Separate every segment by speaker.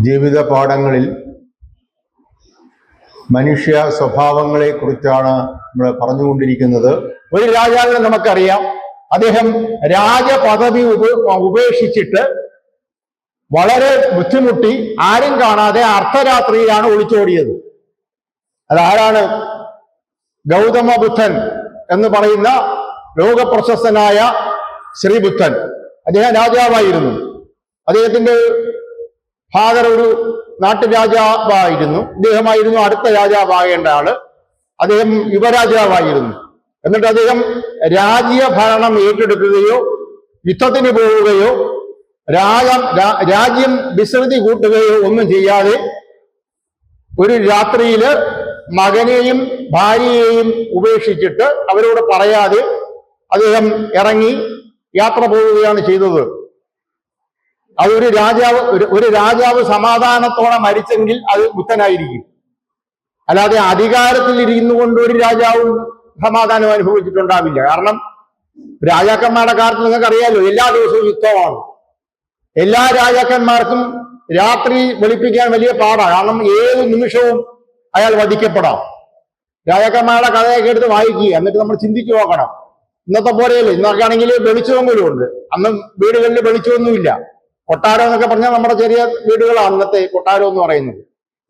Speaker 1: ജീവിത പാഠങ്ങളിൽ മനുഷ്യ സ്വഭാവങ്ങളെ കുറിച്ചാണ് നമ്മൾ പറഞ്ഞുകൊണ്ടിരിക്കുന്നത്.
Speaker 2: ഒരു രാജാവിനെ നമുക്കറിയാം. അദ്ദേഹം രാജപദവി ഉപ ഉപേക്ഷിച്ചിട്ട് വളരെ ബുദ്ധിമുട്ടി ആരും കാണാതെ അർദ്ധരാത്രിയിലാണ് ഒളിച്ചോടിയത്. അതാരാണ്? ഗൗതമ ബുദ്ധൻ എന്ന് പറയുന്ന ലോകപ്രശസ്തനായ ശ്രീബുദ്ധൻ. അദ്ദേഹം രാജാവായിരുന്നു. അദ്ദേഹത്തിന്റെ ഫാദർ ഒരു നാട്ടുരാജാവായിരുന്നു. അദ്ദേഹമായിരുന്നു അടുത്ത രാജാവാകേണ്ട ആൾ. അദ്ദേഹം യുവരാജാവായിരുന്നു. എന്നിട്ട് അദ്ദേഹം രാജ്യ ഭരണം ഏറ്റെടുക്കുകയോ യുദ്ധത്തിന് പോവുകയോ രാജം രാജ്യം വിസ്തൃതി കൂട്ടുകയോ ഒന്നും ചെയ്യാതെ ഒരു രാത്രിയിൽ മകനെയും ഭാര്യയെയും ഉപേക്ഷിച്ചിട്ട് അവരോട് പറയാതെ അദ്ദേഹം ഇറങ്ങി യാത്ര പോവുകയാണ് ചെയ്തത്. അതൊരു രാജാവ് ഒരു- ഒരു രാജാവ് സമാധാനത്തോടെ മരിച്ചെങ്കിൽ അത് ബുദ്ധനായിരിക്കും. അല്ലാതെ അധികാരത്തിൽ ഇരിക്കുന്നു കൊണ്ട് ഒരു രാജാവും സമാധാനം അനുഭവിച്ചിട്ടുണ്ടാവില്ല. കാരണം രാജാക്കന്മാരുടെ കാലത്ത് നിങ്ങൾക്ക് അറിയാലോ എല്ലാ ദിവസവും യുദ്ധമാണ്. എല്ലാ രാജാക്കന്മാർക്കും രാത്രി വെളുപ്പിക്കാൻ വലിയ പാടാണ് കാരണം ഏത് നിമിഷവും അയാൾ വധിക്കപ്പെടാം. രാജാക്കന്മാരുടെ കഥയൊക്കെ എടുത്ത് വായിക്കുക. എന്നിട്ട് നമ്മൾ ചിന്തിച്ചു നോക്കണം. ഇന്നത്തെ പോലെയല്ലേ. ഇന്നൊക്കെ ആണെങ്കിൽ വെളിച്ചമെങ്കിലും ഉണ്ട്. അന്ന് വീടുകളിൽ വെളിച്ചമൊന്നുമില്ല. കൊട്ടാരം എന്നൊക്കെ പറഞ്ഞാൽ നമ്മുടെ ചെറിയ വീടുകളാണ് അന്നത്തെ കൊട്ടാരം എന്ന് പറയുന്നത്.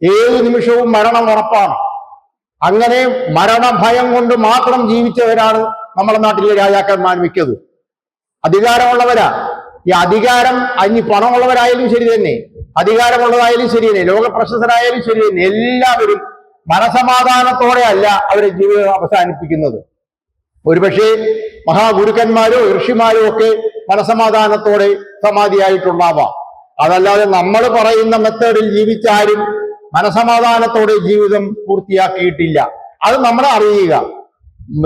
Speaker 2: ഏത് നിമിഷവും മരണം ഉറപ്പാണ്. അങ്ങനെ മരണഭയം കൊണ്ട് മാത്രം ജീവിച്ചവരാണ് നമ്മുടെ നാട്ടിലെ രാജാക്കന്മാർ മിക്കത്. അധികാരമുള്ളവരാ. ഈ അധികാരം അഞ്ഞി പണമുള്ളവരായാലും ശരി തന്നെ. അധികാരമുള്ളതായാലും ശരി തന്നെ. ലോക പ്രശസ്തരായാലും ശരി തന്നെ. എല്ലാവരും മനസമാധാനത്തോടെ അല്ല അവരെ ജീവിതം അവസാനിപ്പിക്കുന്നത്. ഒരുപക്ഷെ മഹാഗുരുക്കന്മാരോ ഋഷിമാരോ ഒക്കെ മനസമാധാനത്തോടെ സമാധിയായിട്ടുണ്ടാവാം. അതല്ലാതെ നമ്മൾ പറയുന്ന മെത്തേഡിൽ ജീവിച്ചാരും മനസമാധാനത്തോടെ ജീവിതം പൂർത്തിയാക്കിയിട്ടില്ല. അത് നമ്മൾ അറിയുക.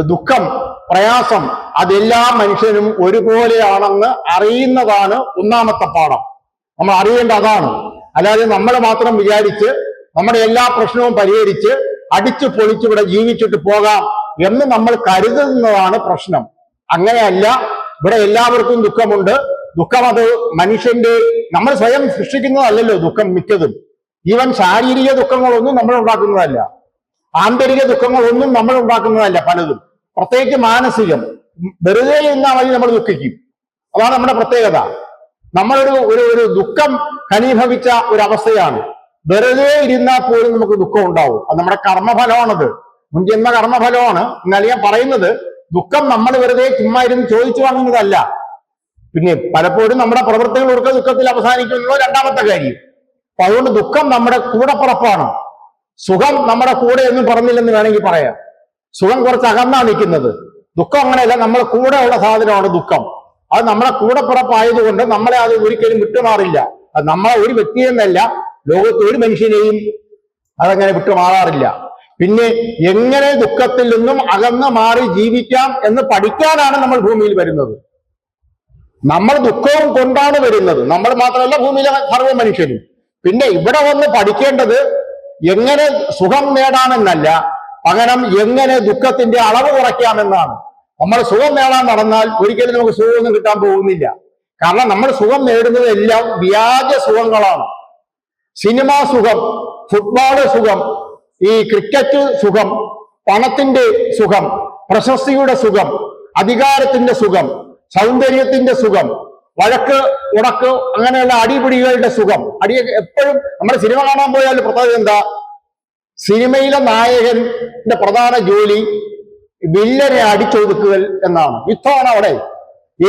Speaker 2: ദുഃഖം പ്രയാസം അതെല്ലാ മനുഷ്യനും ഒരുപോലെയാണെന്ന് അറിയുന്നതാണ് ഒന്നാമത്തെ പാഠം. നമ്മൾ അറിയേണ്ട അതാണ്. അല്ലാതെ നമ്മൾ മാത്രം വിചാരിച്ച് നമ്മുടെ എല്ലാ പ്രശ്നവും പരിഹരിച്ച് അടിച്ചു പൊളിച്ചിവിടെ ജീവിച്ചിട്ട് പോകാം എന്ന് നമ്മൾ കരുതുന്നതാണ് പ്രശ്നം. അങ്ങനെയല്ല ഇവിടെ എല്ലാവർക്കും ദുഃഖമുണ്ട്. ദുഃഖം അത് മനുഷ്യന്റെ നമ്മൾ സ്വയം സൃഷ്ടിക്കുന്നതല്ലല്ലോ ദുഃഖം മിക്കതും. ഈവൻ ശാരീരിക ദുഃഖങ്ങളൊന്നും നമ്മൾ ഉണ്ടാക്കുന്നതല്ല. ആന്തരിക ദുഃഖങ്ങളൊന്നും നമ്മൾ ഉണ്ടാക്കുന്നതല്ല പലതും. പ്രത്യേകിച്ച് മാനസികം. വെറുതെ നിന്നാൽ മതി നമ്മൾ ദുഃഖിക്കും. അതാണ് നമ്മുടെ പ്രത്യേകത. നമ്മളൊരു ഒരു ഒരു ദുഃഖം ഖനീഭവിച്ച ഒരു അവസ്ഥയാണ് വെറുതെ ഇരുന്നാൽ പോലും നമുക്ക് ദുഃഖം ഉണ്ടാവും. അത് നമ്മുടെ കർമ്മഫലമാണത്. മുൻജന്മ കർമ്മഫലമാണ്. എന്നാൽ ഞാൻ പറയുന്നത് ദുഃഖം നമ്മൾ വെറുതെ ചുമ്മാ ഇരുന്ന് ചോദിച്ചു വാങ്ങുന്നതല്ല. പിന്നെ പലപ്പോഴും നമ്മുടെ പ്രവൃത്തികളൊക്കെ ദുഃഖത്തിൽ അവസാനിക്കുന്നുള്ള രണ്ടാമത്തെ കാര്യം. അപ്പൊ അതുകൊണ്ട് ദുഃഖം നമ്മുടെ കൂടെ പുറപ്പാണ്. സുഖം നമ്മുടെ കൂടെ ഒന്നും പറഞ്ഞില്ലെന്ന് വേണമെങ്കിൽ പറയാം. സുഖം കുറച്ച് അകന്നാണ് നിൽക്കുന്നത്. ദുഃഖം അങ്ങനെയല്ല നമ്മളെ കൂടെ ഉള്ള സാധനമാണ് ദുഃഖം. അത് നമ്മളെ കൂടപ്പുറപ്പായതുകൊണ്ട് നമ്മളെ അത് ഒരിക്കലും വിട്ടുമാറില്ല. അത് നമ്മളെ ഒരു വ്യക്തിയെന്നല്ല ലോകത്ത് ഒരു മനുഷ്യനെയും അതങ്ങനെ വിട്ടുമാറാറില്ല. പിന്നെ എങ്ങനെ ദുഃഖത്തിൽ നിന്നും അകന്നു മാറി ജീവിക്കാം എന്ന് പഠിക്കാനാണ് നമ്മൾ ഭൂമിയിൽ വരുന്നത്. നമ്മൾ ദുഃഖവും കൊണ്ടാണ് വരുന്നത്. നമ്മൾ മാത്രമല്ല ഭൂമിയിലെ സർവ മനുഷ്യരും. പിന്നെ ഇവിടെ വന്ന് പഠിക്കേണ്ടത് എങ്ങനെ സുഖം നേടാമെന്നല്ല പകരം എങ്ങനെ ദുഃഖത്തിന്റെ അളവ് കുറയ്ക്കാമെന്നാണ്. നമ്മൾ സുഖം നേടാൻ നടന്നാൽ ഒരിക്കലും നമുക്ക് സുഖമൊന്നും കിട്ടാൻ പോകുന്നില്ല. കാരണം നമ്മൾ സുഖം നേടുന്നത് എല്ലാം വ്യാജ സുഖങ്ങളാണ്. സിനിമാ സുഖം ഫുട്ബോൾ സുഖം ഈ ക്രിക്കറ്റ് സുഖം പണത്തിന്റെ സുഖം പ്രശസ്തിയുടെ സുഖം അധികാരത്തിന്റെ സുഖം സൗന്ദര്യത്തിന്റെ സുഖം വഴക്ക് ഉടക്ക് അങ്ങനെയുള്ള അടിപിടികളുടെ സുഖം. അടി എപ്പോഴും നമ്മുടെ സിനിമ കാണാൻ പോയാൽ പ്രത്യേകത എന്താ? സിനിമയിലെ നായകന്റെ പ്രധാന ജോലി വില്ലനെ അടിച്ചൊതുക്കുക എന്നാണ്. യുദ്ധമാണ് അവിടെ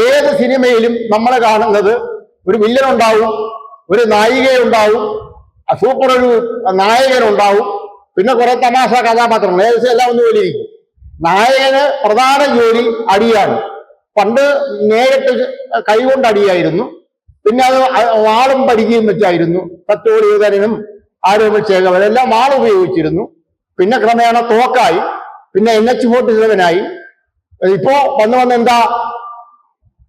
Speaker 2: ഏത് സിനിമയിലും നമ്മൾ കാണുന്നത് ഒരു വില്ലനുണ്ടാവും ഒരു നായികയുണ്ടാവും സൂപ്പർ ഒരു നായകനുണ്ടാവും പിന്നെ കുറെ തമാശ കഥാപാത്രങ്ങൾ. ഏകദേശം എല്ലാം ഒന്നുപോലെ ഇരിക്കും നായകന് പ്രധാന ജോലി അടിയാണ്. പണ്ട് നേരിട്ട് കൈകൊണ്ട് അടിയായിരുന്നു. പിന്നെ അത് വാളും പരിചയം വെച്ചായിരുന്നു കത്തോളിയുതനും ആരോഗ്യശേഖരൻ എല്ലാം വാൾ ഉപയോഗിച്ചിരുന്നു. പിന്നെ ക്രമേണ തോക്കായി. പിന്നെ എൻ എച്ച് ഫോർട്ടി സെവനായി ഇപ്പോ വന്ന് വന്ന് എന്താ?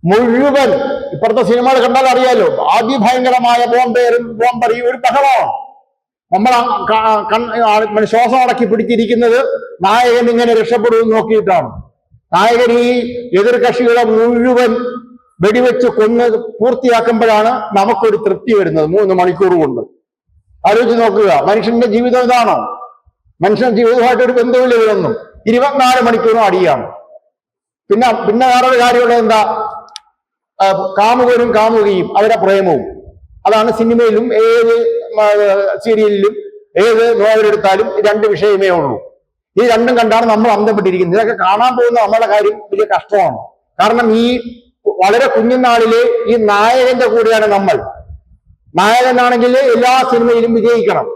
Speaker 2: മുഴുവൻ ഇപ്പോഴത്തെ സിനിമകൾ കണ്ടാൽ അറിയാലോ. ആദ്യ ഭയങ്കരമായ ബോംബേറും ബോംബറി ഒരു ബഹളമാണ്. നമ്മൾ ശ്വാസം അടക്കി പിടിച്ചിരിക്കുന്നത് നായകൻ ഇങ്ങനെ രക്ഷപ്പെടുമെന്ന് നോക്കിയിട്ടാണ്. നായകൻ ഈ എതിർ കക്ഷികളെ മുഴുവൻ വെടിവെച്ച് കൊന്ന് പൂർത്തിയാക്കുമ്പോഴാണ് നമുക്കൊരു തൃപ്തി വരുന്നത് മൂന്ന് മണിക്കൂർ കൊണ്ട്. ആലോചിച്ച് നോക്കുക മനുഷ്യന്റെ ജീവിതം ഇതാണോ. മനുഷ്യൻ ജീവിതമായിട്ട് ഒരു ബന്ധമില്ല ഇതൊന്നും. ഇരുപത്തിനാല് മണിക്കൂറും അടിയാണ്. പിന്നെ പിന്നെ വേറൊരു കാര്യമുള്ളത് എന്താ? കാമുകരും കാമുകയും അവരുടെ പ്രേമവും. അതാണ് സിനിമയിലും ഏത് സീരിയലിലും ഏത് നോവലെടുത്താലും രണ്ട് വിഷയമേ ഉള്ളൂ. ഈ രണ്ടും കണ്ടാണ് നമ്മൾ അന്തപ്പെട്ടിരിക്കുന്നത് ഇതൊക്കെ കാണാൻ പോകുന്ന നമ്മുടെ കാര്യം വലിയ കഷ്ടമാണ്. കാരണം ഈ വളരെ കുഞ്ഞുനാളിലെ ഈ നായകന്റെ കൂടെയാണ് നമ്മൾ. നായകനാണെങ്കിൽ എല്ലാ സിനിമയിലും വിജയിക്കണം.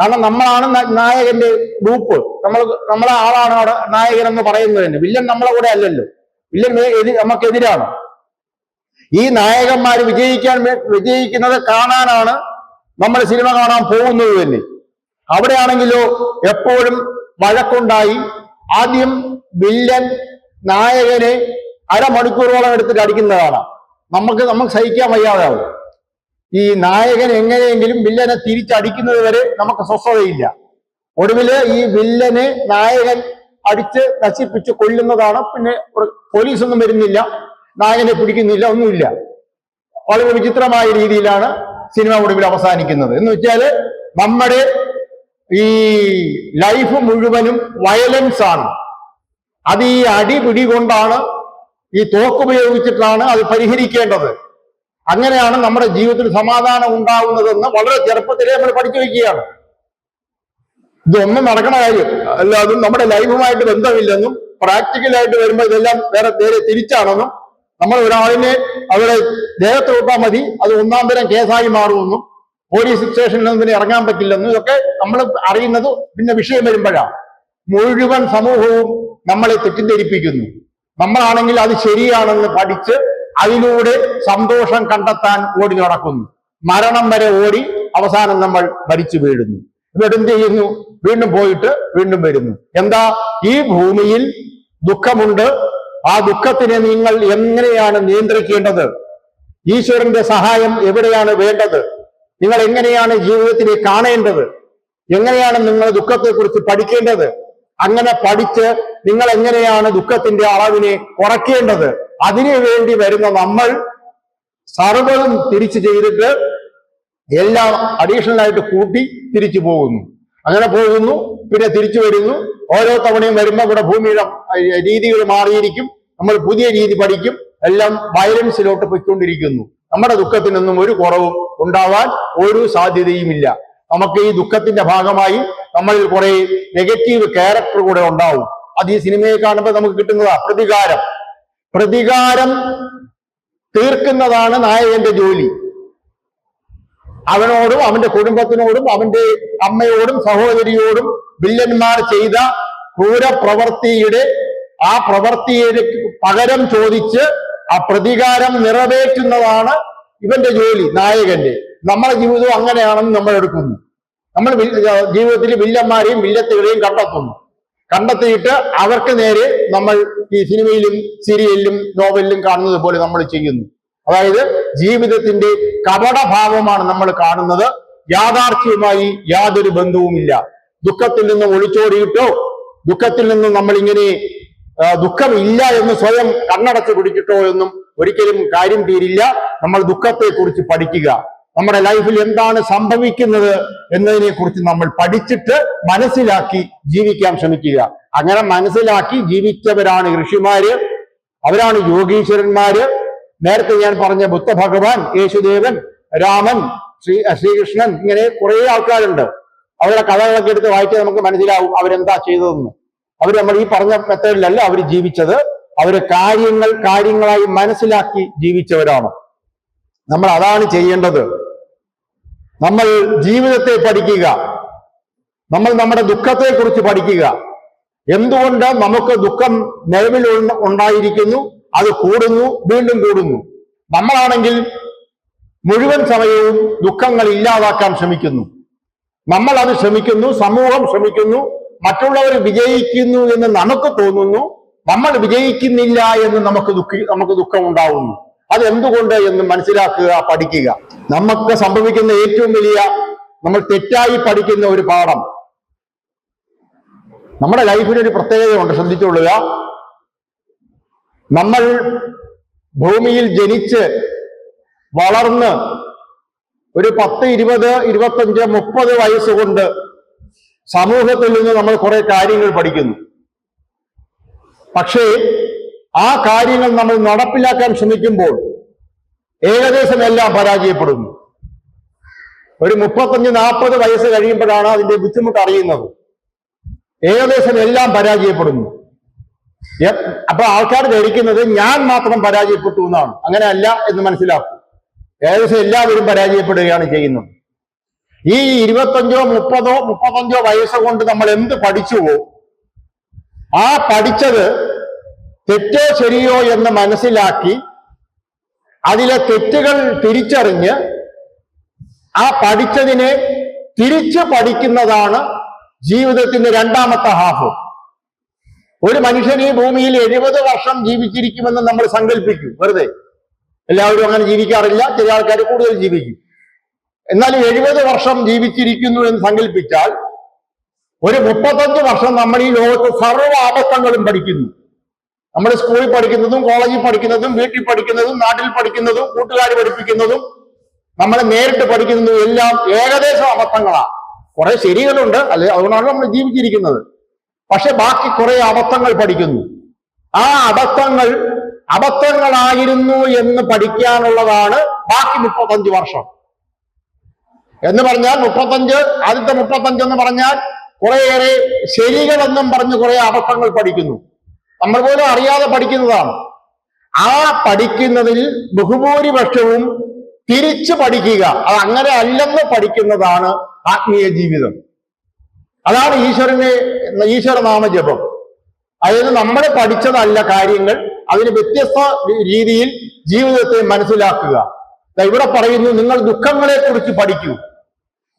Speaker 2: കാരണം നമ്മളാണ് നായകന്റെ ഗ്രൂപ്പ്. നമ്മൾ നമ്മളെ ആളാണ് അവിടെ നായകൻ എന്ന് പറയുന്നത് തന്നെ. വില്ലൻ നമ്മളെ കൂടെ അല്ലല്ലോ. വില്ലൻ നമുക്കെതിരാണ്. ഈ നായകന്മാർ വിജയിക്കാൻ വിജയിക്കുന്നത് കാണാനാണ് നമ്മൾ സിനിമ കാണാൻ പോകുന്നത് തന്നെ. അവിടെയാണെങ്കിലോ എപ്പോഴും വഴക്കുണ്ടായി. ആദ്യം വില്ലൻ നായകനെ അരമണിക്കൂറോളം എടുത്തിട്ട് അടിക്കുന്നതാണ്. നമുക്ക് നമുക്ക് സഹിക്കാൻ വയ്യാതാവും. ഈ നായകൻ എങ്ങനെയെങ്കിലും വില്ലനെ തിരിച്ചടിക്കുന്നത് വരെ നമുക്ക് സ്വസ്ഥതയില്ല. ഒടുവിൽ ഈ വില്ലനെ നായകൻ അടിച്ച് നശിപ്പിച്ച് കൊല്ലുന്നതാണ്. പിന്നെ പോലീസൊന്നും വരുന്നില്ല. നായകനെ പിടിക്കുന്നില്ല ഒന്നുമില്ല. വളരെ വിചിത്രമായ രീതിയിലാണ് സിനിമ ഒടുവിൽ അവസാനിക്കുന്നത്. എന്ന് വെച്ചാൽ നമ്മുടെ ഈ ലൈഫ് മുഴുവനും വയലൻസ് ആണ്. അത് ഈ അടി പിടി കൊണ്ടാണ് ഈ തോക്ക് തോക്കുപയോഗിച്ചിട്ടാണ് അത് പരിഹരിക്കേണ്ടത്. അങ്ങനെയാണ് നമ്മുടെ ജീവിതത്തിൽ സമാധാനം ഉണ്ടാവുന്നതെന്ന് വളരെ ചെറുപ്പത്തിലേ നമ്മൾ പഠിച്ചു വയ്ക്കുകയാണ്. ഇതൊന്നും നടക്കണ കാര്യം. അല്ലാതും നമ്മുടെ ലൈഫുമായിട്ട് ബന്ധമില്ലെന്നും പ്രാക്ടിക്കലായിട്ട് വരുമ്പോൾ ഇതെല്ലാം വേറെ നേരെ തിരിച്ചാണെന്നും നമ്മൾ ഒരാളിനെ അവരുടെ ദേഹത്ത് വിട്ടാൽ മതി. അത് ഒന്നാം തരം കേസായി മാറുമെന്നും പോലീസ് സ്റ്റേഷനിൽ നിന്ന് പിന്നെ ഇറങ്ങാൻ പറ്റില്ലെന്നും ഇതൊക്കെ നമ്മൾ അറിയുന്നത് പിന്നെ വിഷയം വരുമ്പോഴാണ്. മുഴുവൻ സമൂഹവും നമ്മളെ തെറ്റിദ്ധരിപ്പിക്കുന്നു. നമ്മളാണെങ്കിൽ അത് ശരിയാണെന്ന് പഠിച്ച് അതിലൂടെ സന്തോഷം കണ്ടെത്താൻ ഓടി നടക്കുന്നു. മരണം വരെ ഓടി അവസാനം നമ്മൾ ഭരിച്ചു വീഴുന്നു. എന്നിട്ട് എന്ത് ചെയ്യുന്നു? വീണ്ടും പോയിട്ട് വീണ്ടും വരുന്നു. എന്താ? ഈ ഭൂമിയിൽ ദുഃഖമുണ്ട് ആ ദുഃഖത്തിനെ നിങ്ങൾ എങ്ങനെയാണ് നിയന്ത്രിക്കേണ്ടത്? ഈശ്വരന്റെ സഹായം എവിടെയാണ് വേണ്ടത്? നിങ്ങൾ എങ്ങനെയാണ് ജീവിതത്തിനെ കാണേണ്ടത്? എങ്ങനെയാണ് നിങ്ങൾ ദുഃഖത്തെക്കുറിച്ച് പഠിക്കേണ്ടത്? അങ്ങനെ പഠിച്ച് നിങ്ങൾ എങ്ങനെയാണ് ദുഃഖത്തിന്റെ അളവിനെ കുറയ്ക്കേണ്ടത്? അതിനു വേണ്ടി വരുന്ന നമ്മൾ സർവതും തിരിച്ചു ചെയ്തിട്ട് എല്ലാം അഡീഷണൽ ആയിട്ട് കൂട്ടി തിരിച്ചു പോകുന്നു. അങ്ങനെ പോകുന്നു പിന്നെ തിരിച്ചു വരുന്നു. ഓരോ തവണയും വരുമ്പോൾ ഇവിടെ ഭൂമിയുടെ രീതികൾ മാറിയിരിക്കും. നമ്മൾ പുതിയ രീതി പഠിക്കും. എല്ലാം വയലൻസിലോട്ട് പോയിക്കൊണ്ടിരിക്കുന്നു. നമ്മുടെ ദുഃഖത്തിനൊന്നും ഒരു കുറവും ഉണ്ടാവാൻ ഒരു സാധ്യതയുമില്ല. നമുക്ക് ഈ ദുഃഖത്തിന്റെ ഭാഗമായി നമ്മളിൽ കുറെ നെഗറ്റീവ് ക്യാരക്ടർ കൂടെ ഉണ്ടാവും. അത് ഈ സിനിമയെ കാണുമ്പോൾ നമുക്ക് കിട്ടുന്നതാ പ്രതികാരം. പ്രതികാരം തീർക്കുന്നതാണ് നായകന്റെ ജോലി. അവനോടും അവന്റെ കുടുംബത്തിനോടും അവന്റെ അമ്മയോടും സഹോദരിയോടും വില്ലന്മാർ ചെയ്ത ക്രൂര പ്രവൃത്തിയുടെ ആ പ്രവൃത്തിയെ പകരം ചോദിച്ച് ആ പ്രതികാരം നിറവേറ്റുന്നതാണ് ഇവന്റെ ജോലി നായകന്റെ. നമ്മുടെ ജീവിതം അങ്ങനെയാണെന്ന് നമ്മൾ എടുക്കുന്നു. നമ്മൾ ജീവിതത്തിൽ വില്ലന്മാരെയും വില്ലത്തുകളെയും കണ്ടെത്തുന്നു. കണ്ടെത്തിയിട്ട് അവർക്ക് നേരെ നമ്മൾ ഈ സിനിമയിലും സീരിയലിലും നോവലിലും കാണുന്നത് പോലെ നമ്മൾ ചെയ്യുന്നു. അതായത് ജീവിതത്തിന്റെ കപടഭാവമാണ് നമ്മൾ കാണുന്നത്. യാഥാർത്ഥ്യവുമായി യാതൊരു ബന്ധവുമില്ല. ദുഃഖത്തിൽ നിന്ന് ഒളിച്ചോടിയിട്ടോ ദുഃഖത്തിൽ നിന്ന് നമ്മൾ ഇങ്ങനെ ദുഃഖമില്ല എന്ന് സ്വയം കണ്ണടച്ച് പിടിച്ചിട്ടോ എന്നും ഒരിക്കലും കാര്യം തീരില്ല. നമ്മൾ ദുഃഖത്തെ കുറിച്ച് പഠിക്കുക. നമ്മുടെ ലൈഫിൽ എന്താണ് സംഭവിക്കുന്നത് എന്നതിനെ കുറിച്ച് നമ്മൾ പഠിച്ചിട്ട് മനസ്സിലാക്കി ജീവിക്കാൻ ശ്രമിക്കുക. അങ്ങനെ മനസ്സിലാക്കി ജീവിച്ചവരാണ് ഋഷിമാര് അവരാണ് യോഗീശ്വരന്മാര്. നേരത്തെ ഞാൻ പറഞ്ഞ ബുദ്ധഭഗവാൻ യേശുദേവൻ രാമൻ ശ്രീ ശ്രീകൃഷ്ണൻ ഇങ്ങനെ കുറെ ആൾക്കാരുണ്ട്. അവരുടെ കഥകളൊക്കെ എടുത്ത് വായിച്ചാൽ നമുക്ക് മനസ്സിലാവും അവരെന്താ ചെയ്തതെന്ന്. അവർ നമ്മൾ ഈ പറഞ്ഞ മെത്തേഡിലല്ല അവർ ജീവിച്ചത്. അവർ കാര്യങ്ങൾ കാര്യങ്ങളായി മനസ്സിലാക്കി ജീവിച്ചവരാണ്. നമ്മൾ അതാണ് ചെയ്യേണ്ടത്. നമ്മൾ ജീവിതത്തെ പഠിക്കുക. നമ്മൾ നമ്മുടെ ദുഃഖത്തെ കുറിച്ച് പഠിക്കുക. എന്തുകൊണ്ട് നമുക്ക് ദുഃഖം നിലവിൽ ഉണ്ടായിരിക്കുന്നു? അത് കൂടുന്നു വീണ്ടും കൂടുന്നു. നമ്മളാണെങ്കിൽ മുഴുവൻ സമയവും ദുഃഖങ്ങൾ ഇല്ലാതാക്കാൻ ശ്രമിക്കുന്നു. നമ്മൾ അത് ശ്രമിക്കുന്നു സമൂഹം ശ്രമിക്കുന്നു മറ്റുള്ളവർ വിജയിക്കുന്നു എന്ന് നമുക്ക് തോന്നുന്നു നമ്മൾ വിജയിക്കുന്നില്ല എന്ന് നമുക്ക് ദുഃഖി നമുക്ക് ദുഃഖം ഉണ്ടാവുന്നു. അത് എന്തുകൊണ്ട് എന്ന് മനസ്സിലാക്കുക പഠിക്കുക. നമുക്ക് സംഭവിക്കുന്ന ഏറ്റവും വലിയ നമ്മൾ തെറ്റായി പഠിക്കുന്ന ഒരു പാഠം. നമ്മുടെ ലൈഫിന് ഒരു പ്രത്യേകതയുണ്ട് ശ്രദ്ധിച്ചുകൊള്ളുക നമ്മൾ ഭൂമിയിൽ ജനിച്ച് വളർന്ന് ഒരു പത്ത് ഇരുപത് ഇരുപത്തഞ്ച് മുപ്പത് വയസ്സ് കൊണ്ട് സമൂഹത്തിൽ നിന്ന് നമ്മൾ കുറെ കാര്യങ്ങൾ പഠിക്കുന്നു. പക്ഷേ ആ കാര്യങ്ങൾ നമ്മൾ നടപ്പിലാക്കാൻ ശ്രമിക്കുമ്പോൾ ഏകദേശം എല്ലാം പരാജയപ്പെടുന്നു. ഒരു മുപ്പത്തഞ്ച് നാൽപ്പത് വയസ്സ് കഴിയുമ്പോഴാണ് അതിന്റെ ബുദ്ധിമുട്ട് അറിയുന്നത്. ഏകദേശം എല്ലാം പരാജയപ്പെടുന്നു. അപ്പൊ ആൾക്കാർ ധരിക്കുന്നത് ഞാൻ മാത്രം പരാജയപ്പെട്ടു എന്നാണ്. അങ്ങനെയല്ല എന്ന് മനസ്സിലാക്കും. ഏകദേശം എല്ലാവരും പരാജയപ്പെടുകയാണ് ചെയ്യുന്നത്. ഈ ഇരുപത്തഞ്ചോ മുപ്പതോ മുപ്പത്തഞ്ചോ വയസ്സ് കൊണ്ട് നമ്മൾ എന്ത് പഠിച്ചുവോ ആ പഠിച്ചത് തെറ്റോ ശരിയോ എന്ന് മനസ്സിലാക്കി അതിലെ തെറ്റുകൾ തിരിച്ചറിഞ്ഞ് ആ പഠിച്ചതിനെ തിരിച്ചു പഠിക്കുന്നതാണ് ജീവിതത്തിന്റെ രണ്ടാമത്തെ ഹാഫ്. ഒരു മനുഷ്യൻ ഈ ഭൂമിയിൽ എഴുപത് വർഷം ജീവിച്ചിരിക്കുമെന്ന് നമ്മൾ സങ്കല്പിക്കും. വെറുതെ. എല്ലാവരും അങ്ങനെ ജീവിക്കാറില്ല. ചില ആൾക്കാർ കൂടുതൽ ജീവിക്കും. എന്നാൽ എഴുപത് വർഷം ജീവിച്ചിരിക്കുന്നു എന്ന് സങ്കല്പിച്ചാൽ ഒരു മുപ്പത്തഞ്ച് വർഷം നമ്മൾ ഈ ലോകത്ത് സർവ അബദ്ധങ്ങളും പഠിക്കുന്നു. നമ്മൾ സ്കൂളിൽ പഠിക്കുന്നതും കോളേജിൽ പഠിക്കുന്നതും വീട്ടിൽ പഠിക്കുന്നതും നാട്ടിൽ പഠിക്കുന്നതും കൂട്ടുകാർ പഠിപ്പിക്കുന്നതും നമ്മൾ നേരിട്ട് പഠിക്കുന്നതും എല്ലാം ഏകദേശം അബദ്ധങ്ങളാണ് കുറെ ശരികളുണ്ട്. അല്ലെ? അതുകൊണ്ടാണ് നമ്മൾ ജീവിച്ചിരിക്കുന്നത്. പക്ഷെ ബാക്കി കുറെ അബദ്ധങ്ങൾ പഠിക്കുന്നു. ആ അബദ്ധങ്ങൾ അബദ്ധങ്ങളായിരുന്നു എന്ന് പഠിക്കാനുള്ളതാണ് ബാക്കി മുപ്പത്തഞ്ച് വർഷം. എന്ന് പറഞ്ഞാൽ മുപ്പത്തഞ്ച് ആദ്യത്തെ മുപ്പത്തഞ്ച് എന്ന് പറഞ്ഞാൽ കുറേയേറെ ശരികളെന്നും പറഞ്ഞ് കുറെ അബദ്ധങ്ങൾ പഠിക്കുന്നു. നമ്മൾ പോലും അറിയാതെ പഠിക്കുന്നതാണ്. ആ പഠിക്കുന്നതിൽ ബഹുഭൂരിപക്ഷവും തിരിച്ചു പഠിക്കുക. അത് അങ്ങനെ അല്ലെന്ന് പഠിക്കുന്നതാണ് ആത്മീയ ജീവിതം. അതാണ് ഈശ്വരനെ ഈശ്വര നാമജപം അതായത് നമ്മൾ പഠിച്ചതല്ല കാര്യങ്ങൾ അതിന് വ്യത്യസ്ത രീതിയിൽ ജീവിതത്തെ മനസ്സിലാക്കുക. ഇവിടെ പറയുന്നു നിങ്ങൾ ദുഃഖങ്ങളെ കുറിച്ച് പഠിക്കൂ.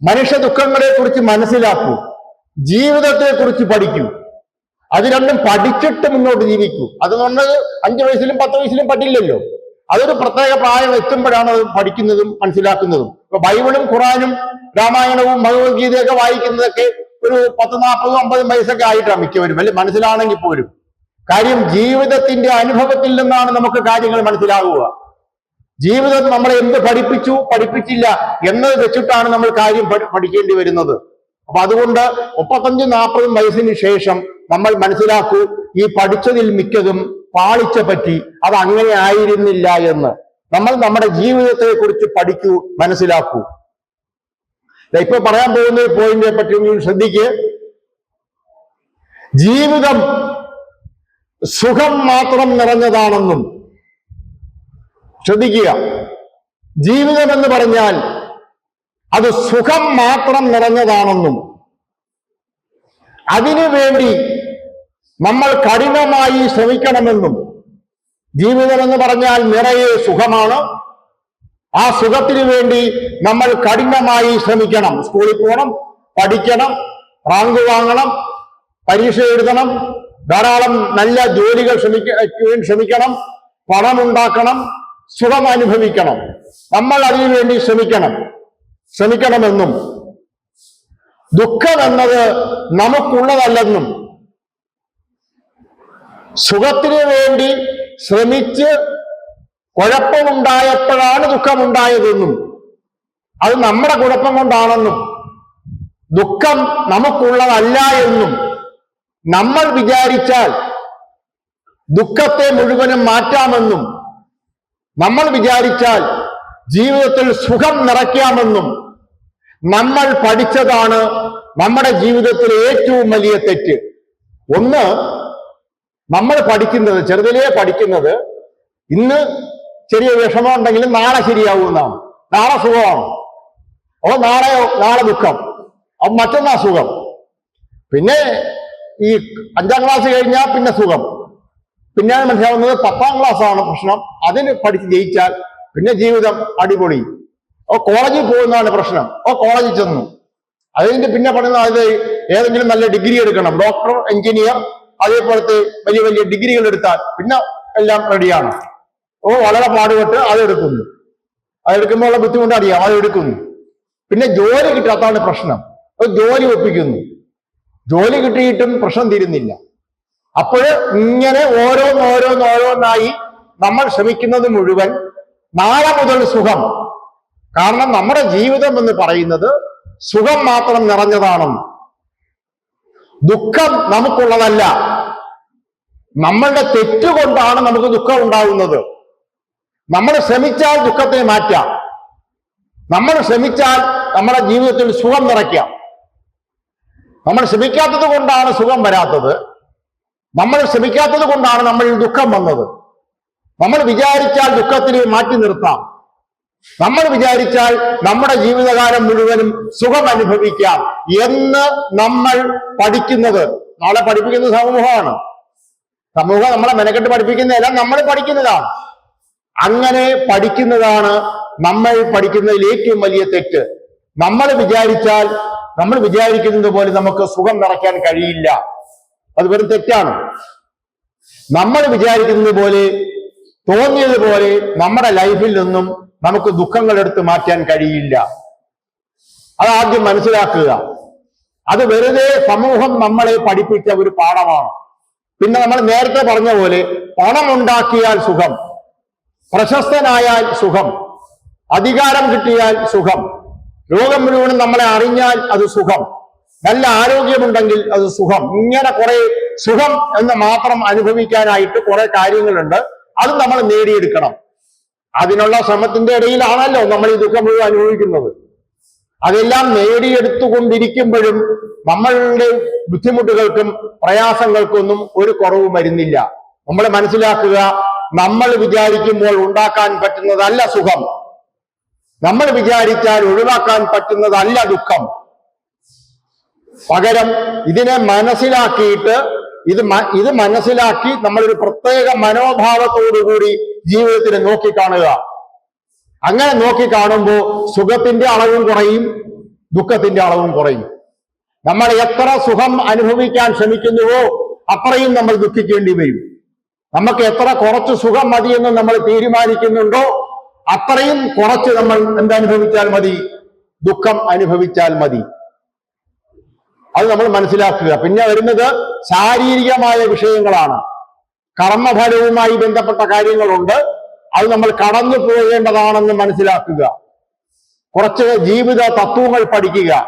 Speaker 2: മനുഷ്യ ദുഃഖങ്ങളെ കുറിച്ച് മനസ്സിലാക്കൂ. ജീവിതത്തെ കുറിച്ച് പഠിക്കൂ. അത് രണ്ടും പഠിച്ചിട്ട് മുന്നോട്ട് ജീവിക്കൂ. അത് നമ്മൾ അഞ്ചു വയസ്സിലും പത്ത് വയസ്സിലും പഠില്ലല്ലോ. അതൊരു പ്രത്യേക പ്രായം എത്തുമ്പോഴാണ് അത് പഠിക്കുന്നതും മനസ്സിലാക്കുന്നതും. ഇപ്പൊ ബൈബിളും ഖുറാനും രാമായണവും ഭഗവത്ഗീതയൊക്കെ വായിക്കുന്നതൊക്കെ ഒരു പത്ത് നാൽപ്പതും അമ്പതും വയസ്സൊക്കെ ആയിട്ടാണ് മിക്കവരും. അല്ലെ? മനസ്സിലാണെങ്കിൽ പോലും. കാര്യം ജീവിതത്തിന്റെ അനുഭവത്തിൽ നിന്നാണ് നമുക്ക് കാര്യങ്ങൾ മനസ്സിലാകുക ജീവിതം നമ്മളെ എന്ത് പഠിപ്പിച്ചു പഠിപ്പിച്ചില്ല എന്നത് വെച്ചിട്ടാണ് നമ്മൾ കാര്യം പഠിക്കേണ്ടി വരുന്നത്. അപ്പൊ അതുകൊണ്ട് മുപ്പത്തഞ്ചും നാൽപ്പതും വയസ്സിന് ശേഷം നമ്മൾ മനസ്സിലാക്കൂ ഈ പഠിച്ചതിൽ മിക്കതും പാളിച്ച പറ്റി അത് അങ്ങനെ ആയിരുന്നില്ല എന്ന്. നമ്മൾ നമ്മുടെ ജീവിതത്തെ കുറിച്ച് പഠിക്കൂ മനസ്സിലാക്കൂ. ഇപ്പൊ പറയാൻ പോകുന്ന പോയിന്റിനെ പറ്റി ശ്രദ്ധിക്കുക ജീവിതം സുഖം മാത്രം നിറഞ്ഞതാണെന്നും ശ്രദ്ധിക്കുക. ജീവിതമെന്ന് പറഞ്ഞാൽ അത് സുഖം മാത്രം നിറഞ്ഞതാണെന്നും അതിനുവേണ്ടി നമ്മൾ കഠിനമായി ശ്രമിക്കണമെന്നും ജീവിതമെന്ന് പറഞ്ഞാൽ നിറയെ സുഖമാണ്. ആ സുഖത്തിന് വേണ്ടി നമ്മൾ കഠിനമായി ശ്രമിക്കണം. സ്കൂളിൽ പോകണം പഠിക്കണം റാങ്ക് വാങ്ങണം പരീക്ഷ എഴുതണം ധാരാളം നല്ല ജോലികൾ ശ്രമിക്കുവാൻ ശ്രമിക്കണം പണം ഉണ്ടാക്കണം സുഖം അനുഭവിക്കണം. നമ്മൾ അതിനു വേണ്ടി ശ്രമിക്കണം. ശ്രമിക്കണമെന്നും. ദുഃഖം എന്നത് നമുക്കുള്ളതല്ലെന്നും. സുഖത്തിന് വേണ്ടി ശ്രമിച്ച് കുഴപ്പമുണ്ടായപ്പോഴാണ് ദുഃഖമുണ്ടായതെന്നും. അത് നമ്മുടെ കുഴപ്പം കൊണ്ടാണെന്നും. ദുഃഖം നമുക്കുള്ളതല്ല എന്നും. നമ്മൾ വിചാരിച്ചാൽ ദുഃഖത്തെ മുഴുവനും മാറ്റാമെന്നും നമ്മൾ വിചാരിച്ചാൽ ജീവിതത്തിൽ സുഖം നിറയ്ക്കാമെന്നും നമ്മൾ പഠിച്ചതാണ് നമ്മുടെ ജീവിതത്തിലെ ഏറ്റവും വലിയ തെറ്റ്. ഒന്ന് നമ്മൾ പഠിക്കുന്നത് ചെറുതിലേ പഠിക്കുന്നത് ഇന്ന് ചെറിയ വിഷമം ഉണ്ടെങ്കിലും നാളെ ശരിയാവുമെന്നാണ് നാളെ സുഖമാണ്. ഓ നാളെ നാളെ ദുഃഖം. അപ്പൊ മറ്റന്നാ സുഖം. പിന്നെ ഈ അഞ്ചാം ക്ലാസ് കഴിഞ്ഞാൽ പിന്നെ സുഖം. പിന്നെ മനസ്സിലാവുന്നത് പത്താം ക്ലാസ് ആണ് പ്രശ്നം. അതിന് പഠിച്ച് ജയിച്ചാൽ പിന്നെ ജീവിതം അടിപൊളി. ഓ കോളേജിൽ പോകുന്നതാണ് പ്രശ്നം. ഓ കോളേജിൽ ചെന്നു. അതിന്റെ പിന്നെ പറയുന്നത് അത് ഏതെങ്കിലും നല്ല ഡിഗ്രി എടുക്കണം. ഡോക്ടർ എഞ്ചിനീയർ അതേപോലത്തെ വലിയ വലിയ ഡിഗ്രികൾ എടുത്താൽ പിന്നെ എല്ലാം റെഡിയാണ്. ഓ വളരെ പാടുപെട്ട് അതെടുക്കുന്നു അതെടുക്കുമ്പോൾ ഉള്ള ബുദ്ധിമുട്ട് അറിയാം. അതെടുക്കുന്നു പിന്നെ ജോലി കിട്ടാത്തതാണ് പ്രശ്നം. ജോലി ഒപ്പിക്കുന്നു. ജോലി കിട്ടിയിട്ടും പ്രശ്നം തീരുന്നില്ല. അപ്പോൾ ഇങ്ങനെ ഓരോന്ന് ഓരോന്ന് ഓരോന്നായി നമ്മൾ ശ്രമിക്കുന്നത് മുഴുവൻ നാളെ മുതൽ സുഖം. കാരണം നമ്മുടെ ജീവിതം എന്ന് പറയുന്നത് സുഖം മാത്രം നിറഞ്ഞതാണെന്ന് ദുഃഖം നമുക്കുള്ളതല്ല. നമ്മളുടെ തെറ്റുകൊണ്ടാണ് നമുക്ക് ദുഃഖം ഉണ്ടാവുന്നത്. നമ്മൾ ശ്രമിച്ചാൽ ദുഃഖത്തെ മാറ്റാം. നമ്മൾ ശ്രമിച്ചാൽ നമ്മുടെ ജീവിതത്തിൽ സുഖം നിറയ്ക്കാം. നമ്മൾ ശ്രമിക്കാത്തത് കൊണ്ടാണ് സുഖം വരാത്തത്. നമ്മൾ ശ്രമിക്കാത്തത് കൊണ്ടാണ് നമ്മൾ ദുഃഖം വന്നത്. നമ്മൾ വിചാരിച്ചാൽ ദുഃഖത്തിനെ മാറ്റി നിർത്താം. നമ്മൾ വിചാരിച്ചാൽ നമ്മുടെ ജീവിതകാലം മുഴുവനും സുഖം അനുഭവിക്കാം എന്ന് നമ്മൾ പഠിക്കുന്നത്. നാളെ പഠിപ്പിക്കുന്ന സമൂഹമാണ്. സമൂഹം നമ്മളെ മെനക്കെട്ട് പഠിപ്പിക്കുന്നതല്ല നമ്മൾ പഠിക്കുന്നതാണ്. അങ്ങനെ പഠിക്കുന്നതാണ് നമ്മൾ പഠിക്കുന്നതിൽ ഏറ്റവും വലിയ തെറ്റ്. നമ്മൾ വിചാരിച്ചാൽ നമ്മൾ വിചാരിക്കുന്നത് പോലെ നമുക്ക് സുഖം നിറയ്ക്കാൻ കഴിയില്ല. അത് വെറും തെറ്റാണ്. നമ്മൾ വിചാരിക്കുന്നത് പോലെ തോന്നിയതുപോലെ നമ്മുടെ ലൈഫിൽ നിന്നും നമുക്ക് ദുഃഖങ്ങൾ എടുത്ത് മാറ്റാൻ കഴിയില്ല. അത് ആദ്യം മനസ്സിലാക്കുക. അത് വെറുതെ സമൂഹം നമ്മളെ പഠിപ്പിച്ച ഒരു പാഠമാണ്. പിന്നെ നമ്മൾ നേരത്തെ പറഞ്ഞ പോലെ പണം ഉണ്ടാക്കിയാൽ സുഖം പ്രശസ്തനായാൽ സുഖം അധികാരം കിട്ടിയാൽ സുഖം ലോകം മുഴുവനും നമ്മളെ അറിഞ്ഞാൽ അത് സുഖം. നല്ല ആരോഗ്യമുണ്ടെങ്കിൽ അത് സുഖം. ഇങ്ങനെ കുറെ സുഖം എന്ന് മാത്രം അനുഭവിക്കാനായിട്ട് കുറെ കാര്യങ്ങളുണ്ട്. അത് നമ്മൾ നേടിയെടുക്കണം. അതിനുള്ള ശ്രമത്തിന്റെ ഇടയിലാണല്ലോ നമ്മൾ ഈ ദുഃഖം മുഴുവൻ അനുഭവിക്കുന്നത്. അതെല്ലാം നേടിയെടുത്തുകൊണ്ടിരിക്കുമ്പോഴും നമ്മളുടെ ബുദ്ധിമുട്ടുകൾക്കും പ്രയാസങ്ങൾക്കൊന്നും ഒരു കുറവും വരുന്നില്ല. നമ്മൾ മനസ്സിലാക്കുക നമ്മൾ വിചാരിക്കുമ്പോൾ ഉണ്ടാക്കാൻ പറ്റുന്നതല്ല സുഖം. നമ്മൾ വിചാരിച്ചാൽ ഒഴിവാക്കാൻ പറ്റുന്നതല്ല ദുഃഖം. പകരം ഇതിനെ മനസ്സിലാക്കിയിട്ട് ഇത് ഇത് മനസ്സിലാക്കി നമ്മളൊരു പ്രത്യേക മനോഭാവത്തോടുകൂടി ജീവിതത്തിനെ നോക്കിക്കാണുക. അങ്ങനെ നോക്കിക്കാണുമ്പോൾ സുഖത്തിന്റെ അളവും കുറയും ദുഃഖത്തിന്റെ അളവും കുറയും. നമ്മൾ എത്ര സുഖം അനുഭവിക്കാൻ ശ്രമിക്കുന്നുവോ അത്രയും നമ്മൾ ദുഃഖിക്കേണ്ടി വരും. നമുക്ക് എത്ര കുറച്ച് സുഖം മതിയെന്ന് നമ്മൾ തീരുമാനിക്കുന്നുണ്ടോ അത്രയും കുറച്ച് നമ്മൾ എന്തനുഭവിച്ചാൽ മതി? ദുഃഖം അനുഭവിച്ചാൽ മതി. അത് നമ്മൾ മനസ്സിലാക്കുക. പിന്നെ വരുന്നത് ശാരീരികമായ വിഷയങ്ങളാണ്. കർമ്മഫലവുമായി ബന്ധപ്പെട്ട കാര്യങ്ങളുണ്ട്. അത് നമ്മൾ കടന്നു പോകേണ്ടതാണെന്ന് മനസ്സിലാക്കുക. കുറച്ച് ജീവിത തത്വങ്ങൾ പഠിക്കുക.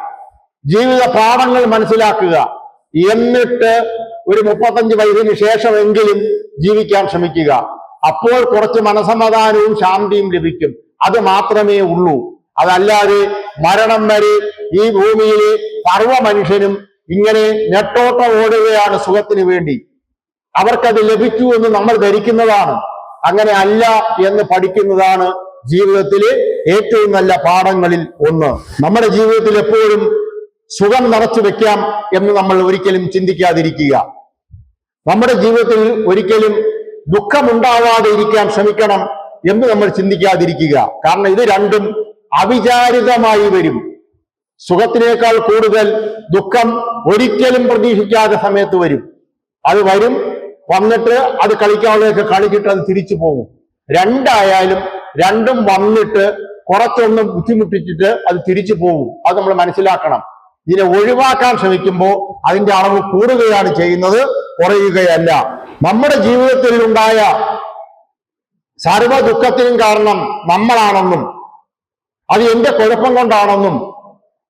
Speaker 2: ജീവിത പാഠങ്ങൾ മനസ്സിലാക്കുക. എന്നിട്ട് ഒരു മുപ്പത്തഞ്ച് വയസ്സിന് ശേഷമെങ്കിലും ജീവിക്കാൻ ശ്രമിക്കുക. അപ്പോൾ കുറച്ച് മനസമാധാനവും ശാന്തിയും ലഭിക്കും. അത് മാത്രമേ ഉള്ളൂ. അതല്ലാതെ മരണം വരെ ഈ ഭൂമിയിലെ സർവ മനുഷ്യനും ഇങ്ങനെ നെട്ടോട്ടം ഓടുകയാണ് സുഖത്തിന് വേണ്ടി. അവർക്കത് ലഭിച്ചു എന്ന് നമ്മൾ ധരിക്കുന്നതാണ്. അങ്ങനെ അല്ല എന്ന് പഠിക്കുന്നതാണ് ജീവിതത്തിലെ ഏറ്റവും നല്ല പാഠങ്ങളിൽ ഒന്ന്. നമ്മുടെ ജീവിതത്തിൽ എപ്പോഴും സുഖം നിറച്ചു വെക്കാം എന്ന് നമ്മൾ ഒരിക്കലും ചിന്തിക്കാതിരിക്കുക. നമ്മുടെ ജീവിതത്തിൽ ഒരിക്കലും ദുഃഖമുണ്ടാവാതെ ഇരിക്കാൻ ശ്രമിക്കണം എന്ന് നമ്മൾ ചിന്തിക്കാതിരിക്കുക. കാരണം ഇത് രണ്ടും അവിചാരിതമായി വരും. സുഖത്തിനേക്കാൾ കൂടുതൽ ദുഃഖം ഒരിക്കലും പ്രതീക്ഷിക്കാതെ സമയത്ത് വരും. അത് വരും വന്നിട്ട് അത് കളിക്കാവുന്നതൊക്കെ കളിച്ചിട്ട് അത് തിരിച്ചു പോകും. രണ്ടായാലും രണ്ടും വന്നിട്ട് കുറച്ചൊന്നും ബുദ്ധിമുട്ടിച്ചിട്ട് അത് തിരിച്ചു പോകും. അത് നമ്മൾ മനസ്സിലാക്കണം. ഇതിനെ ഒഴിവാക്കാൻ ശ്രമിക്കുമ്പോൾ അതിന്റെ അളവ് കൂടുകയാണ് ചെയ്യുന്നത് കുറയുകയല്ല. നമ്മുടെ ജീവിതത്തിൽ ഉണ്ടായ സർവ ദുഃഖത്തിനും കാരണം നമ്മളാണെന്നും അത് എന്റെ കുഴപ്പം കൊണ്ടാണെന്നും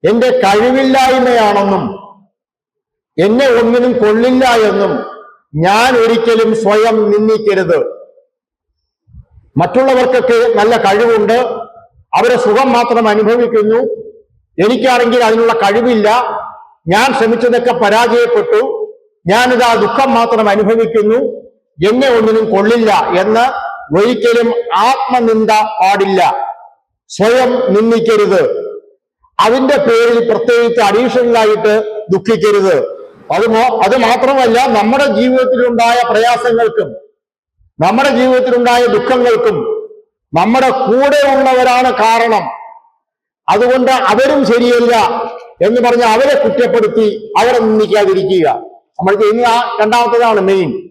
Speaker 2: എന്റെ കഴിവില്ലായ്മയാണെന്നും എന്നെ ഒന്നിനും കൊള്ളില്ല എന്നും ഞാൻ ഒരിക്കലും സ്വയം നിന്ദിക്കരുത്. മറ്റുള്ളവർക്കൊക്കെ നല്ല കഴിവുണ്ട് അവരെ സുഖം മാത്രം അനുഭവിക്കുന്നു എനിക്കാണെങ്കിൽ അതിനുള്ള കഴിവില്ല. ഞാൻ ശ്രമിച്ചതൊക്കെ പരാജയപ്പെട്ടു. ഞാനിതാ ദുഃഖം മാത്രം അനുഭവിക്കുന്നു. എന്നെ ഒന്നിനും കൊള്ളില്ല എന്ന് ഒരിക്കലും ആത്മനിന്ദ പാടില്ല. സ്വയം നിന്ദിക്കരുത്. അതിന്റെ പേരിൽ പ്രത്യേകിച്ച് അഡീഷണലായിട്ട് ദുഃഖിക്കരുത്. അത് അത് മാത്രമല്ല നമ്മുടെ ജീവിതത്തിലുണ്ടായ പ്രയാസങ്ങൾക്കും നമ്മുടെ ജീവിതത്തിലുണ്ടായ ദുഃഖങ്ങൾക്കും നമ്മുടെ കൂടെ ഉള്ളവരാണ് കാരണം. അതുകൊണ്ട് അവരും ശരിയല്ല എന്ന് പറഞ്ഞ് അവരെ കുറ്റപ്പെടുത്തി അവരെ നിന്ദിക്കാതിരിക്കുക. നമ്മൾ ചെയ്യുന്ന ആ രണ്ടാമത്തേതാണ് മെയിൻ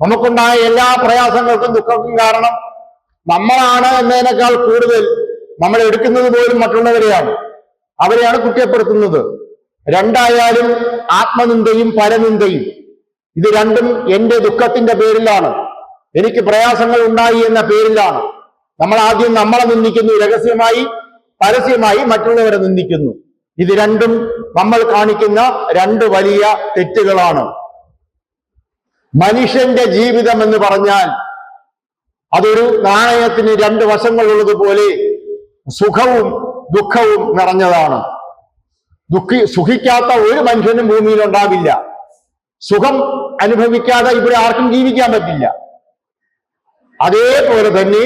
Speaker 2: നമുക്കുണ്ടായ എല്ലാ പ്രയാസങ്ങൾക്കും ദുഃഖങ്ങൾക്കും കാരണം നമ്മളാണ് എന്നതിനേക്കാൾ കൂടുതൽ നമ്മൾ എടുക്കുന്നത് പോലും മറ്റുള്ളവരെയാണ്. അവരെയാണ് കുറ്റപ്പെടുത്തുന്നത്. രണ്ടായാലും ആത്മനിന്ദയും പരനിന്ദയും. ഇത് രണ്ടും എന്റെ ദുഃഖത്തിന്റെ പേരിലാണ്. എനിക്ക് പ്രയാസങ്ങൾ ഉണ്ടായി എന്ന പേരിലാണ്. നമ്മൾ ആദ്യം നമ്മളെ നിന്ദിക്കുന്നു. രഹസ്യമായി പരസ്യമായി മറ്റുള്ളവരെ നിന്ദിക്കുന്നു. ഇത് രണ്ടും നമ്മൾ കാണിക്കുന്ന രണ്ട് വലിയ തെറ്റുകളാണ്. മനുഷ്യന്റെ ജീവിതം എന്ന് പറഞ്ഞാൽ അതൊരു നാണയത്തിന് രണ്ട് വശങ്ങളുള്ളതുപോലെ സുഖവും ദുഃഖവും നിറഞ്ഞതാണ്. ദുഃഖി സുഖിക്കാത്ത ഒരു മനുഷ്യനും ഭൂമിയിൽ ഉണ്ടാവില്ല. സുഖം അനുഭവിക്കാതെ ഇവിടെ ആർക്കും ജീവിക്കാൻ പറ്റില്ല. അതേപോലെ തന്നെ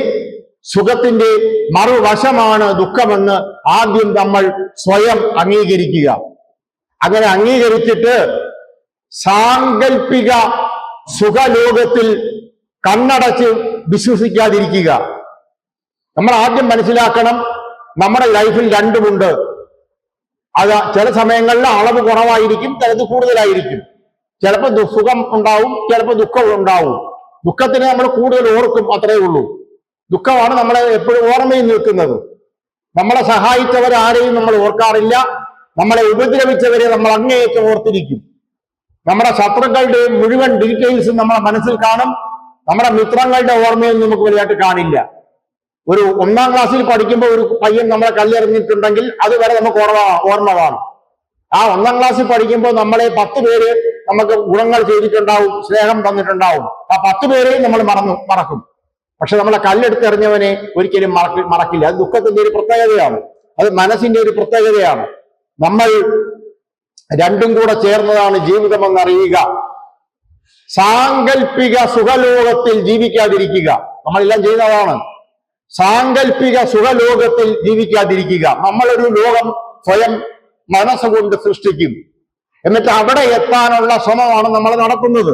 Speaker 2: സുഖത്തിന്റെ മറുവശമാണ് ദുഃഖമെന്ന് ആദ്യം നമ്മൾ സ്വയം അംഗീകരിക്കുക. അങ്ങനെ അംഗീകരിച്ചിട്ട് സാങ്കല്പിക സുഖലോകത്തിൽ കണ്ണടച്ച് വിശ്വസിക്കാതിരിക്കുക. നമ്മൾ ആദ്യം മനസ്സിലാക്കണം നമ്മുടെ ലൈഫിൽ രണ്ടുമുണ്ട്. അത് ചില സമയങ്ങളിൽ അളവ് കുറവായിരിക്കും ചിലത് കൂടുതലായിരിക്കും. ചിലപ്പോൾ സുഖം ഉണ്ടാവും ചിലപ്പോൾ ദുഃഖം ഉണ്ടാവും. ദുഃഖത്തിന് നമ്മൾ കൂടുതൽ ഓർക്കും അത്രയേ ഉള്ളൂ. ദുഃഖമാണ് നമ്മളെ എപ്പോഴും ഓർമ്മയിൽ നിൽക്കുന്നത്. നമ്മളെ സഹായിച്ചവരെ ആരെയും നമ്മൾ ഓർക്കാറില്ല. നമ്മളെ ഉപദ്രവിച്ചവരെ നമ്മൾ അങ്ങേയറ്റം ഓർത്തിരിക്കും. നമ്മുടെ ശത്രുക്കളുടെ മുഴുവൻ ഡീറ്റെയിൽസും നമ്മളെ മനസ്സിൽ കാണും. നമ്മുടെ മിത്രങ്ങളുടെ ഓർമ്മയൊന്നും നമുക്ക് വലുതായിട്ട് കാണില്ല. ഒരു ഒന്നാം ക്ലാസ്സിൽ പഠിക്കുമ്പോൾ ഒരു പയ്യൻ നമ്മളെ കല്ലെറിഞ്ഞിട്ടുണ്ടെങ്കിൽ അതുവരെ നമുക്ക് ഓർമ്മ ഓർമ്മ കാണും ആ ഒന്നാം ക്ലാസ്സിൽ പഠിക്കുമ്പോൾ നമ്മളെ പത്ത് പേര് നമുക്ക് ഗുണങ്ങൾ ചെയ്തിട്ടുണ്ടാവും സ്നേഹം തന്നിട്ടുണ്ടാവും. ആ പത്ത് പേരെയും നമ്മൾ മറന്നു മറക്കും. പക്ഷെ നമ്മളെ കല്ലെടുത്ത് എറിഞ്ഞവനെ ഒരിക്കലും മറക്കി മറക്കില്ല. അത് ദുഃഖത്തിന്റെ ഒരു പ്രത്യേകതയാണ്. അത് മനസ്സിന്റെ ഒരു പ്രത്യേകതയാണ്. നമ്മൾ രണ്ടും കൂടെ ചേർന്നതാണ് ജീവിതമെന്ന് അറിയുക സാങ്കല്പിക സുഖലോകത്തിൽ ജീവിക്കാതിരിക്കുക. നമ്മളെല്ലാം ചെയ്യുന്നതാണ്. സാങ്കല്പിക സുഖലോകത്തിൽ ജീവിക്കാതിരിക്കുക. നമ്മളൊരു ലോകം സ്വയം മനസ്സുകൊണ്ട് സൃഷ്ടിക്കും. എന്നിട്ട് അവിടെ എത്താനുള്ള ശ്രമമാണ് നമ്മൾ നടത്തുന്നത്.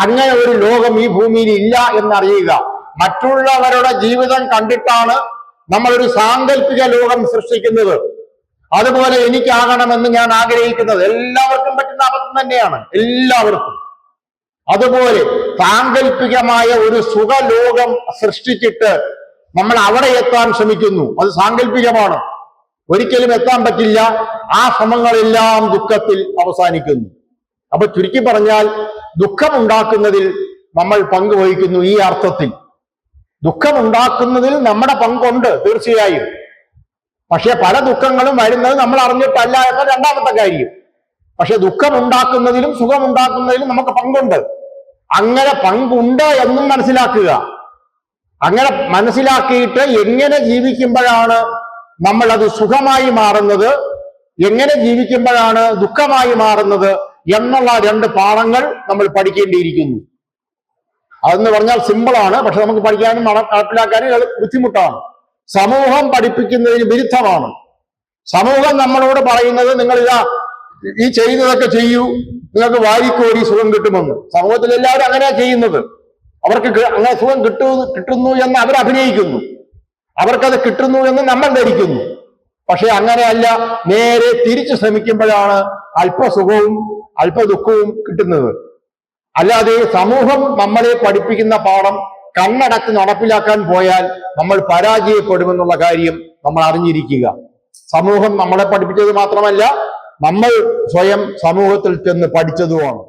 Speaker 2: അങ്ങനെ ഒരു ലോകം ഈ ഭൂമിയിൽ ഇല്ല എന്നറിയുക. മറ്റുള്ളവരുടെ ജീവിതം കണ്ടിട്ടാണ് നമ്മൾ ഒരു സാങ്കല്പിക ലോകം സൃഷ്ടിക്കുന്നത്. അതുപോലെ എനിക്കാകണമെന്ന് ഞാൻ ആഗ്രഹിക്കുന്നത്. എല്ലാവർക്കും പറ്റുന്ന അബദ്ധം തന്നെയാണ്. എല്ലാവർക്കും. അതുപോലെ സാങ്കല്പികമായ ഒരു സുഖലോകം സൃഷ്ടിച്ചിട്ട് നമ്മൾ അവിടെ എത്താൻ ശ്രമിക്കുന്നു. അത് സാങ്കല്പികമാണ്. ഒരിക്കലും എത്താൻ പറ്റില്ല. ആ ശ്രമങ്ങളെല്ലാം ദുഃഖത്തിൽ അവസാനിക്കുന്നു. അപ്പൊ ചുരുക്കി പറഞ്ഞാൽ ദുഃഖമുണ്ടാക്കുന്നതിൽ നമ്മൾ പങ്കുവഹിക്കുന്നു ഈ അർത്ഥത്തിൽ. ദുഃഖമുണ്ടാക്കുന്നതിൽ നമ്മുടെ പങ്കുണ്ട് തീർച്ചയായും. പക്ഷെ പല ദുഃഖങ്ങളും വരുന്നത് നമ്മൾ അറിഞ്ഞിട്ടല്ല എന്ന രണ്ടാമത്തെ കാര്യം. പക്ഷെ ദുഃഖമുണ്ടാക്കുന്നതിലും സുഖമുണ്ടാക്കുന്നതിലും നമുക്ക് പങ്കുണ്ട്. അങ്ങനെ പങ്കുണ്ട് എന്നും മനസ്സിലാക്കുക. അങ്ങനെ മനസ്സിലാക്കിയിട്ട് എങ്ങനെ ജീവിക്കുമ്പോഴാണ് നമ്മൾ അത് സുഖമായി മാറുന്നത് എങ്ങനെ ജീവിക്കുമ്പോഴാണ് ദുഃഖമായി മാറുന്നത് എന്നുള്ള രണ്ട് പാഠങ്ങൾ നമ്മൾ പഠിക്കേണ്ടിയിരിക്കുന്നു. അതെന്ന് പറഞ്ഞാൽ സിമ്പിളാണ് പക്ഷെ നമുക്ക് പഠിക്കാനും നട- നടപ്പിലാക്കാനും അത് ബുദ്ധിമുട്ടാണ്. സമൂഹം പഠിപ്പിക്കുന്നതിന് വിരുദ്ധമാണ്. സമൂഹം നമ്മളോട് പറയുന്നത് നിങ്ങൾ ഇതാ ഈ ചെയ്യുന്നതൊക്കെ ചെയ്യൂ. നിങ്ങൾക്ക് വാരിക്കോരി സുഖം കിട്ടുമെന്ന്. സമൂഹത്തിൽ എല്ലാവരും അങ്ങനെയാ ചെയ്യുന്നത്. അവർക്ക് അങ്ങനെ സുഖം കിട്ടു കിട്ടുന്നു എന്ന് അവർ അഭിനയിക്കുന്നു. അവർക്കത് കിട്ടുന്നു എന്ന് നമ്മൾ ധരിക്കുന്നു. പക്ഷെ അങ്ങനെയല്ല. നേരെ തിരിച്ചു ശ്രമിക്കുമ്പോഴാണ് അല്പസുഖവും അല്പദുഃഖവും കിട്ടുന്നത്. അല്ലാതെ സമൂഹം നമ്മളെ പഠിപ്പിക്കുന്ന പാഠം കണ്ണടച്ച് നടപ്പിലാക്കാൻ പോയാൽ നമ്മൾ പരാജയപ്പെടുമെന്നുള്ള കാര്യം നമ്മൾ അറിഞ്ഞിരിക്കുക. സമൂഹം നമ്മളെ പഠിപ്പിച്ചത് മാത്രമല്ല നമ്മൾ സ്വയം സമൂഹത്തിൽ ചെന്ന് പഠിച്ചതുമാണ്.